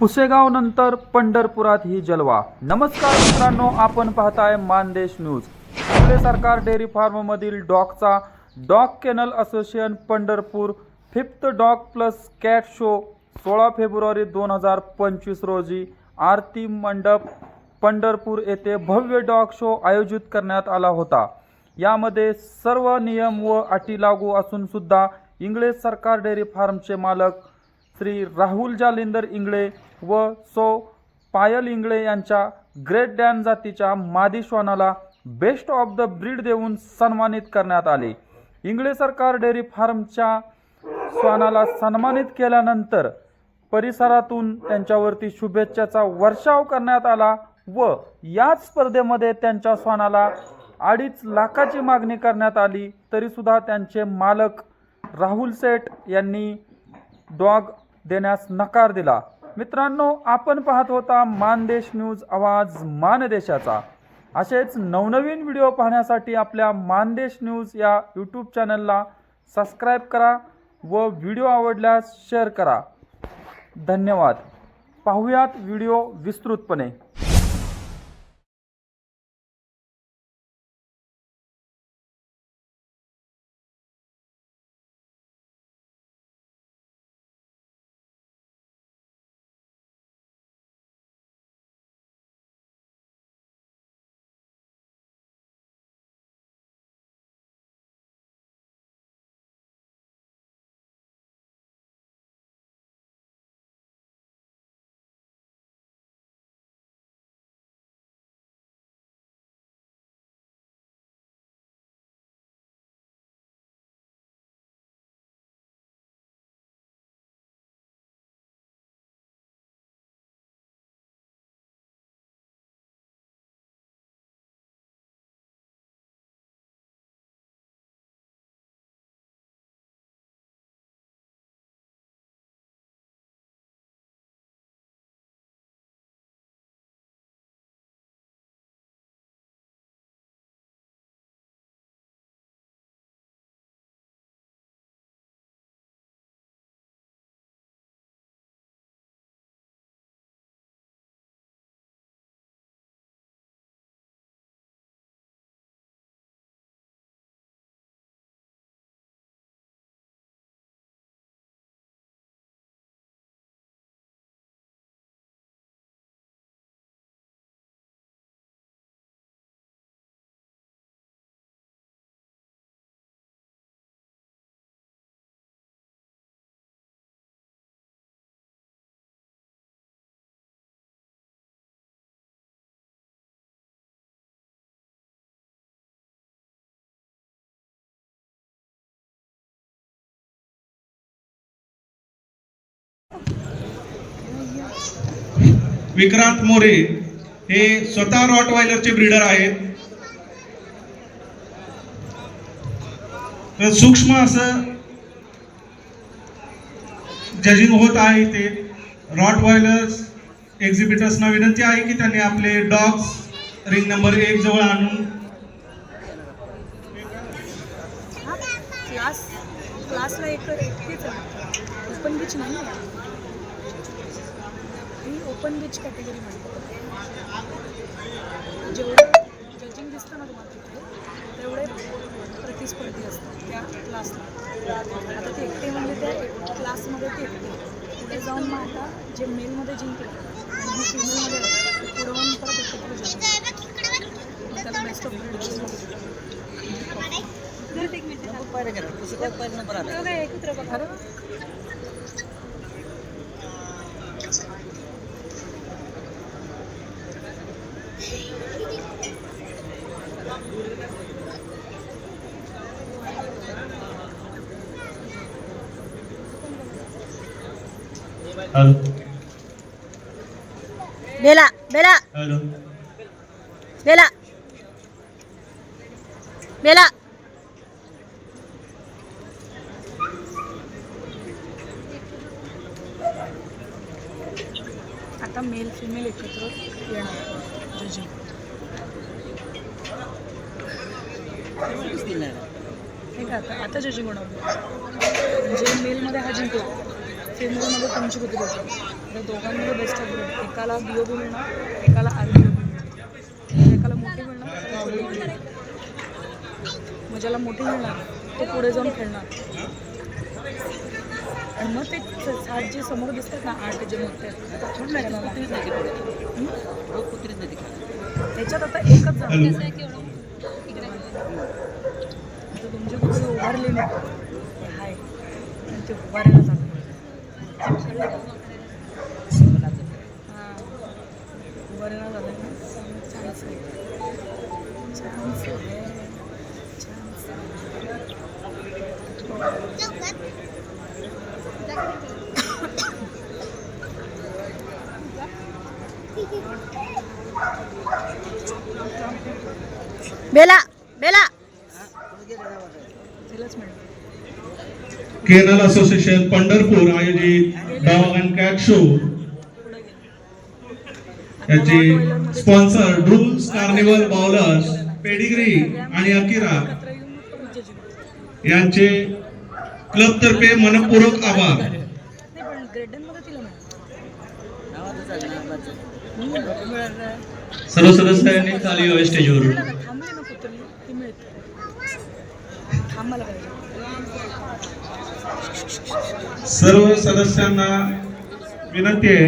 पुसेगाव नंतर पंढरपुरात ही जलवा. नमस्कार मित्रांनो आपण पाहताय मानदेश न्यूज. आपले सरकार डेअरी फार्ममधील डॉगचा dog kennel association Pandharpur fifth dog plus cat show सोळा फेब्रुवारी दोन हजार पंचवीस रोजी आरती मंडप पंढरपूर येथे भव्य डॉग शो आयोजित करण्यात आला होता. यामध्ये सर्व नियम व अटी लागू असून सुद्धा इंग्लिश सरकार डेअरी फार्मचे मालक श्री राहुल जालिंदर इंगळे व सो पायल इंगळे यांच्या ग्रेट डॅन जातीच्या मादी श्वानाला बेस्ट ऑफ द ब्रीड देऊन सन्मानित करण्यात आले. इंगळे सरकार डेअरी फार्मच्या श्वानाला सन्मानित केल्यानंतर परिसरातून त्यांच्यावरती शुभेच्छाचा वर्षाव करण्यात आला व याच स्पर्धेमध्ये त्यांच्या श्वानाला अडीच लाखाची मागणी करण्यात आली. तरीसुद्धा त्यांचे मालक राहुल सेठ यांनी डॉग देण्यास नकार दिला. मित्रांनो आपण पाहत होता मानदेश न्यूज आवाज मानदेशाचा. असेच नवनवीन व्हिडिओ पाहण्यासाठी आपल्या मानदेश न्यूज या यूट्यूब चॅनलला सबस्क्राईब करा व व्हिडिओ आवडल्यास शेअर करा. धन्यवाद. पाहूयात व्हिडिओ विस्तृतपणे. विक्रांत मोरे हे स्वतः रॉटवायलरचे ब्रीडर आहेत. तर सूक्ष्म असं जजिंग होत आहे ते रॉटवायलर्स एक्झिबिटर्सना विनंती आहे की त्यांनी आपले डॉग्स रिंग नंबर एक जवळ आणून क्लास क्लासला एक एकटीच ओपन बीच कॅटेगरी म्हणतो जेवढं जजिंग दिसतं ना तुम्हाला तिथे तेवढे प्रतिस्पर्धी असतात त्या क्लासला आता ते एकटे म्हणजे त्या क्लासमध्ये ते एकटे. पुढे जाऊन मग आता जे मेलमध्ये जिंकलं आणि फिमेलमध्ये आली, ते पुढे होऊन परत एकत्र जिंकलं त्याला बेस्ट ऑफ एकत्र बघा. Hello. Bella Bella. Hello. Bella. Bella. आता मेल फिमेल एकत्र येणार जजिंग ठीक आहे आता आता जजिंग होणार म्हणजे मेलमध्ये हा जिंकला. फिमेलमध्ये तुमची कुठे होती त्या दोघांमध्ये बेस्ट ऑफ ब्रीड एकाला बी ओ बी मिळणार एकाला आर बी ओ बी मिळणार. एकाला मोठी मिळणार मग ज्याला मोठी मिळणार तो पुढे जाऊन खेळणार. आणि मग ते सात जे समोर दिसतात ना आठ जे मोठे आहेत? त्याच्यात आता एकच जाणार. तुमचे कुठे उभारले नाही. ते हाय. आणि ते उभारायला Bella केनल असोसिएशन पंढरपूर आयोजित डॉग अँड कॅट शो. याचे sponsor Drools Carnival Bowlers Pedigree आणि अकिरा. यांचे क्लब तर्फे मनपूर्वक आभार. सर्व सदस्यांनी खाली स्टेजवर सर्व सदस्यांना विनंती आहे.